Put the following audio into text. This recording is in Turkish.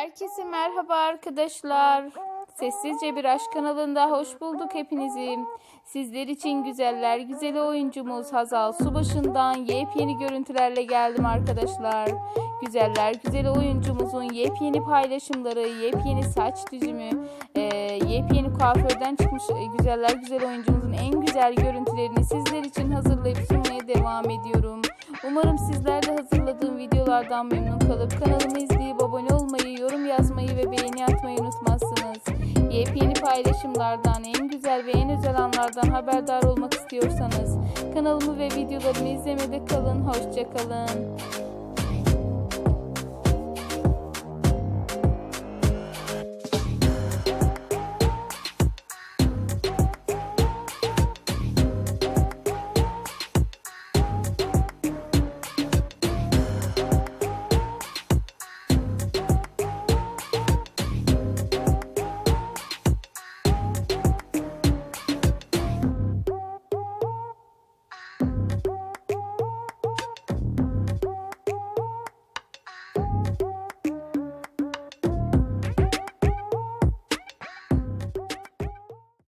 Herkese merhaba arkadaşlar. Sessizce bir aşk kanalında hoş bulduk hepinizi. Sizler için güzeller güzeli oyuncumuz Hazal Subaşı'ndan yepyeni görüntülerle geldim arkadaşlar. Güzeller güzeli oyuncumuzun yepyeni paylaşımları, yepyeni saç düzümü, e, yepyeni kuaförden çıkmış e, güzeller güzel oyuncumuzun en güzel görüntülerini sizler için hazırlayıp sunmaya devam ediyorum. Umarım sizler de hazırladığım videolardan memnun kalıp kanalımı izleyip abone olmayı, yazmayı ve beğeni atmayı unutmazsınız. Yepyeni paylaşımlardan, en güzel ve en özel anlardan haberdar olmak istiyorsanız kanalımı ve videolarımı izlemede kalın. Hoşçakalın.